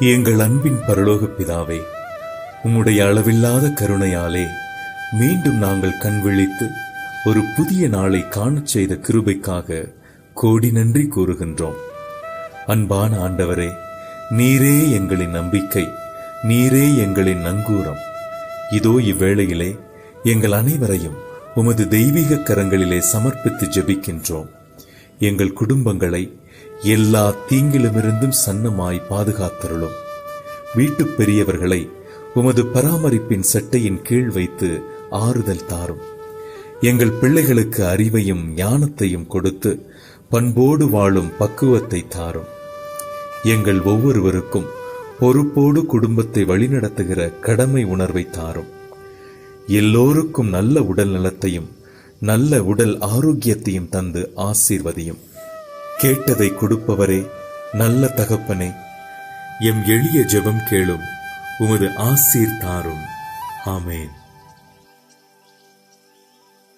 எங்கள் அன்பின் பரலோக பிதாவே உம்முடைய அளவில்லாத கருணையாலே மீண்டும் நாங்கள் கண் விழித்து ஒரு புதிய நாளை காணச் செய்த கிருபைக்காக கோடி நன்றி கூறுகின்றோம். அன்பான ஆண்டவரே நீரே எங்களின் நம்பிக்கை நீரே எங்களின் நங்கூரம். இதோ இவ்வேளையிலே எங்கள் அனைவரையும் உமது தெய்வீக கரங்களிலே சமர்ப்பித்து ஜெபிக்கின்றோம். எங்கள் குடும்பங்களை எல்லா தீங்கிலுமிருந்தும் சன்னமாய் பாதுகாத்தருளும். வீட்டுப் பெரியவர்களை உமது பராமரிப்பின் சட்டையின் கீழ் வைத்து ஆறுதல் தாரும். எங்கள் பிள்ளைகளுக்கு அறிவையும் ஞானத்தையும் கொடுத்து பண்போடு வாழும் பக்குவத்தை தாரும். எங்கள் ஒவ்வொருவருக்கும் பொறுப்போடு குடும்பத்தை வழிநடத்துகிற கடமை உணர்வை தாரும். எல்லோருக்கும் நல்ல உடல் நலத்தையும் நல்ல உடல் ஆரோக்கியத்தையும் தந்து ஆசீர்வதியும். கேட்டதை கொடுப்பவரே நல்ல தகப்பனே. எம் எளிய ஜெபம் கேளும் உமது ஆசீர் தாரும் ஆமேன்.